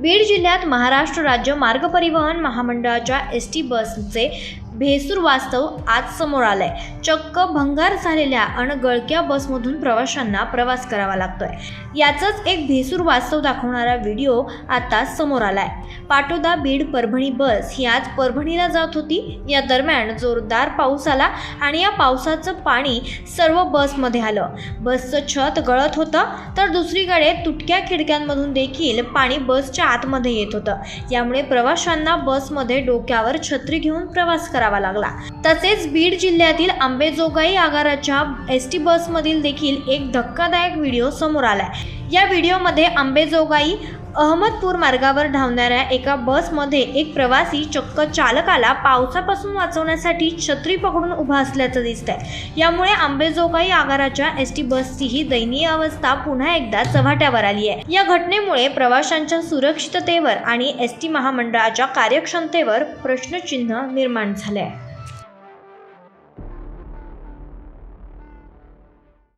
बीड जिल्ह्यात महाराष्ट्र राज्य मार्ग परिवहन महामंडळाच्या एस टी बसचे भेसूर वास्तव आज समोर आलाय. चक्क भंगार झालेल्या अन गळक्या बसमधून प्रवाशांना प्रवास करावा लागतोय. याचंच एक भेसूर वास्तव दाखवणारा व्हिडिओ आता समोर आलाय. पाटोदा बीड परभणी बस ही आज परभणीला जात होती. या दरम्यान जोरदार पाऊस आला आणि या पावसाचं पाणी सर्व बसमध्ये आलं. बसचं छत गळत होतं तर दुसरीकडे तुटक्या खिडक्यांमधून देखील पाणी बसच्या आतमध्ये येत होतं. यामुळे प्रवाशांना बसमध्ये डोक्यावर छत्री घेऊन प्रवास करावा लागला. तसेच बीड जिल्ह्यातील आंबेजोगाई आगाराच्या एस टी बसमधील देखील एक धक्कादायक व्हिडिओ समोर आलाय. या व्हिडिओमध्ये आंबेजोगाई अहमदपूर मार्गावर धावणाऱ्या एका बसमध्ये एक प्रवासी चक्क चालकाला पावसापासून वाचवण्यासाठी छत्री पकडून उभा असल्याचं दिसतंय. यामुळे आंबेजोगाई आगाराच्या एस टी बसची ही दयनीय अवस्था पुन्हा एकदा चव्हाट्यावर आली आहे. या घटनेमुळे प्रवाशांच्या सुरक्षिततेवर आणि एस टी महामंडळाच्या कार्यक्षमतेवर प्रश्नचिन्ह निर्माण झाले आहे